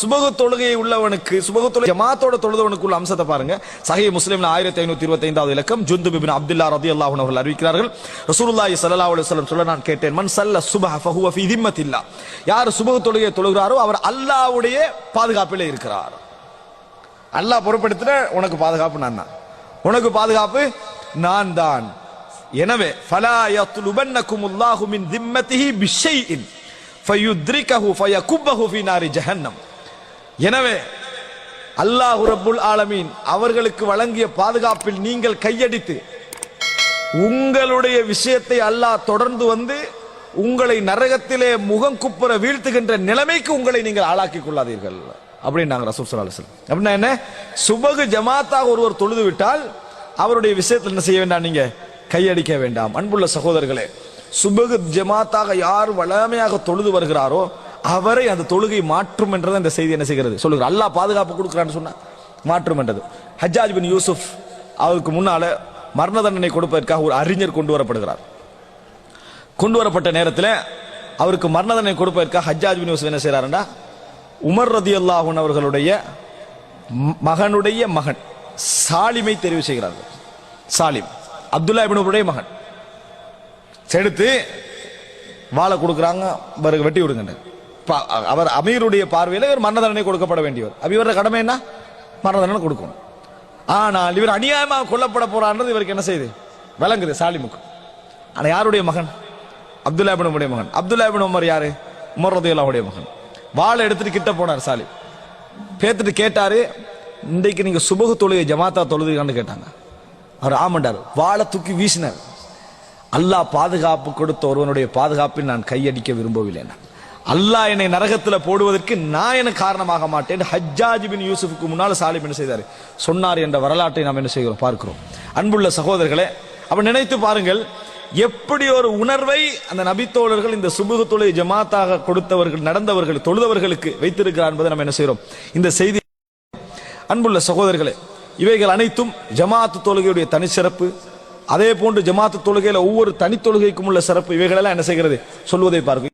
சுபகு தொழுகையை உள்ளவனுக்கு சுபகு தொழுகை ஜமாத்தோட தொழுதவனுக்கு உள்ள அம்சத்தை பாருங்க. சஹி முஸ்லிம்ல ஆயிரத்தி ஐநூத்தி இருபத்தி ஐந்தாவது இலக்கம். ஜுந்து பிபின் அப்துல்லா ரதி அல்லாஹ் அவர்கள் அறிவிக்கிறார்கள். ரசூலுல்லாஹி சல்லா அலி சொல்ல நான் கேட்டேன் மன் சல்ல சுபஹ ஃபஹுவ ஃபீ திம்மத்தில்லா. யார் சுபகு தொழுகையை தொழுகிறாரோ அவர் அல்லாஹ்வுடைய பாதுகாப்பிலே இருக்கிறார். அல்லாஹ் பொறுப்படுத்தின உனக்கு பாதுகாப்பு நான் தான். உனக்கு பாதுகாப்பு நான் தான். எனவே ஃபலா யத்லுபன்னகுமுல்லாஹு மின் திம்மத்திஹி பிஷைஇன். ஃபயுத்ரிகஹு ஃபயகுப்பஹு ஃபீ நாரி ஜஹன்னம். எனவே அல்லாஹு ரபுல் ஆலமீன் அவர்களுக்கு வழங்கிய பாதுகாப்பில் நீங்கள் கையடித்து உங்களுடைய விஷயத்தை அல்லாஹ் தொடர்ந்து வந்து உங்களை நரகத்திலே முகம் குப்புற வீழ்த்துகின்ற நிலைமைக்கு உங்களை நீங்கள் ஆளாக்கிக் கொள்ளாதீர்கள். அப்படின்னாங்க ரசூல் சலாஹ் அப்படின்னா என்ன? சுபகு ஜமாத்தாக ஒருவர் தொழுது விட்டால் அவருடைய விஷயத்தில் என்ன செய்ய வேண்டாம் நீங்க? கையடிக்க வேண்டாம். அன்புள்ள சகோதரர்களே சுபகு ஜமாத்தாக யார் வளமையாக தொழுது வருகிறாரோ அவரை அந்த தொழுகை மாற்றும் என்றதை இந்த செய்தி என்ன செய்கிறது? சொல்லுங்க அல்லாஹ் பாதுகாப்பு கொடுக்குறான்னு சொன்னா மாற்றும் என்றது. ஹஜ்ஜாஜ் பின் யூசுப் அவருக்கு முன்னால மரண தண்டனை கொடுப்பதற்காக ஒரு அறிஞர் கொண்டு வரப்படுகிறார். கொண்டு வரப்பட்ட நேரத்தில் அவருக்கு மரண தண்டனை கொடுப்பதற்காக ஹஜ்ஜாஜ் பின் யூசுப் என்ன செய்கிறாருன்னா உமர் ரதி அல்லாஹன் அவர்களுடைய மகனுடைய மகன் சாலிமை தெரிவு செய்கிறார்கள். சாலிம். அப்துல்லா இபினுடைய மகன். செடுத்து வாழை கொடுக்குறாங்க வெட்டி விடுங்க அவர் அமீருடைய பார்வையில் இவர் மரண தண்டனை கொடுக்கப்பட வேண்டியவர். அப்ப இவரோட கடமை என்ன? மரண தண்டனை கொடுக்கணும். ஆனால் இவர் அநியாயமாக கொல்லப்பட போறான்றது இவருக்கு என்ன செய்யுது விளங்குது சாலிமுக்கு. ஆனால் யாருடைய மகன்? அப்துல்லாபினுடைய மகன். அப்துல்லா இபின் உமர் யாரு? உமர் ரதியுல்லாவுடைய மகன். வாழை எடுத்துட்டு கிட்ட போனார் சாலி பேத்துட்டு கேட்டாரு இன்றைக்கு நீங்க சுபகு தொழுகை ஜமாத்தா தொழுதுகான்னு கேட்டாங்க. அவர் ஆமண்டார். வாழை தூக்கி வீசினார். அல்லாஹ் பாதுகாப்பு கொடுத்த ஒருவனுடைய பாதுகாப்பில் நான் கையடிக்க விரும்பவில்லை அல்லாஹ் என்னை நரகத்துல போடுவதற்கு நான் எனக்கு காரணமாக மாட்டேன். ஹஜ்ஜாஜ் பின் யூசுஃபுக்கு முன்னால் சாலிம் என்ன செய்தார்? சொன்னார் என்ற வரலாற்றை நாம் என்ன செய்கிறோம்? பார்க்கிறோம். அன்புள்ள சகோதரர்களே அப்ப நினைத்து பாருங்கள் எப்படி ஒரு உணர்வை அந்த நபித்தோழர்கள் இந்த சுபுகு தொலை ஜமாத்தாக கொடுத்தவர்கள் நடந்தவர்கள் தொழுதவர்களுக்கு வைத்திருக்கிறார் என்பதை நம்ம என்ன செய்கிறோம்? இந்த செய்தி அன்புள்ள சகோதரர்களே இவைகள் அனைத்தும் ஜமாத்து தொழுகையுடைய தனிச்சிறப்பு அதே போன்று ஜமாத்து தொழுகையில ஒவ்வொரு தனி தொழுகைக்கும் உள்ள சிறப்பு. இவைகளெல்லாம் என்ன செய்கிறது? சொல்வதை பார்க்கும்